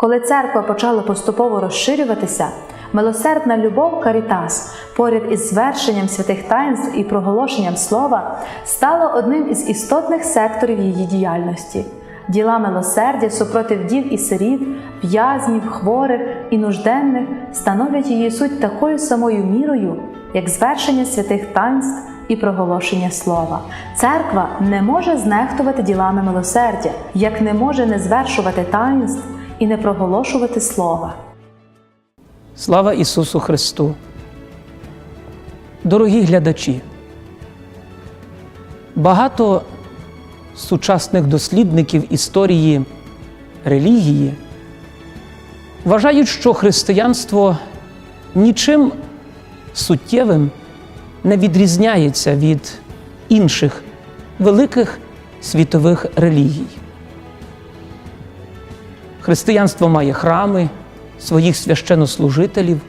Коли церква почала поступово розширюватися, милосердна любов Карітас поряд із звершенням святих таїнств і проголошенням слова стала одним із істотних секторів її діяльності. Діла милосердя супротив дів і сиріт, в'язнів, хворих і нужденних становлять її суть такою самою мірою, як звершення святих таїнств і проголошення слова. Церква не може знехтувати ділами милосердя, як не може не звершувати таїнств і не проголошувати слова. Слава Ісусу Христу! Дорогі глядачі! Багато сучасних дослідників історії релігії вважають, що християнство нічим суттєвим не відрізняється від інших великих світових релігій. Християнство має храми, своїх священнослужителів,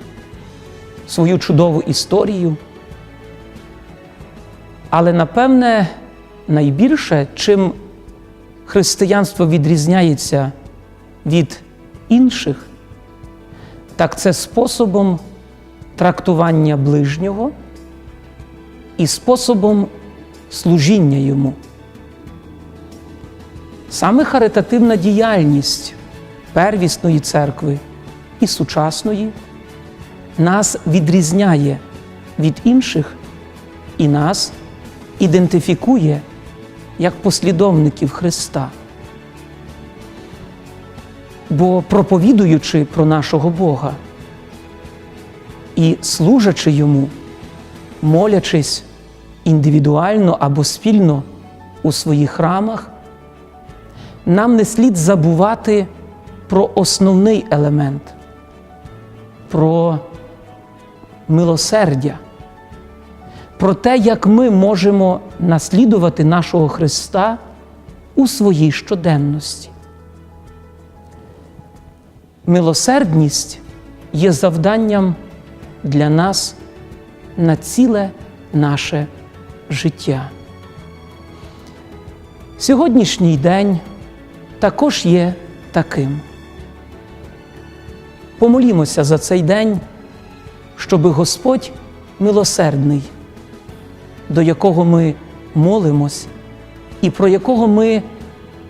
свою чудову історію. Але напевне найбільше, чим християнство відрізняється від інших, так це способом трактування ближнього і способом служіння йому. Саме харитативна діяльність первісної церкви і сучасної нас відрізняє від інших і нас ідентифікує як послідовників Христа. Бо проповідуючи про нашого Бога і служачи йому, молячись індивідуально або спільно у своїх храмах, нам не слід забувати про основний елемент, про милосердя, про те, як ми можемо наслідувати нашого Христа у своїй щоденності. Милосердність є завданням для нас на ціле наше життя. Сьогоднішній день також є таким. Помолімося за цей день, щоби Господь милосердний, до якого ми молимось і про якого ми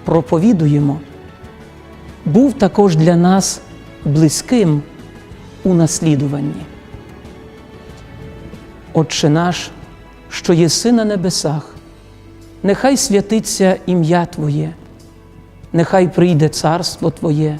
проповідуємо, був також для нас близьким у наслідуванні. Отче наш, що єси на небесах, нехай святиться ім'я Твоє, нехай прийде царство Твоє,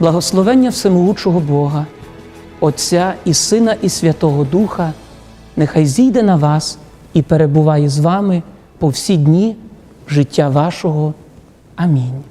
Благословення всемогучого Бога, Отця і Сина, і Святого Духа, нехай зійде на вас і перебуває з вами по всі дні життя вашого. Амінь.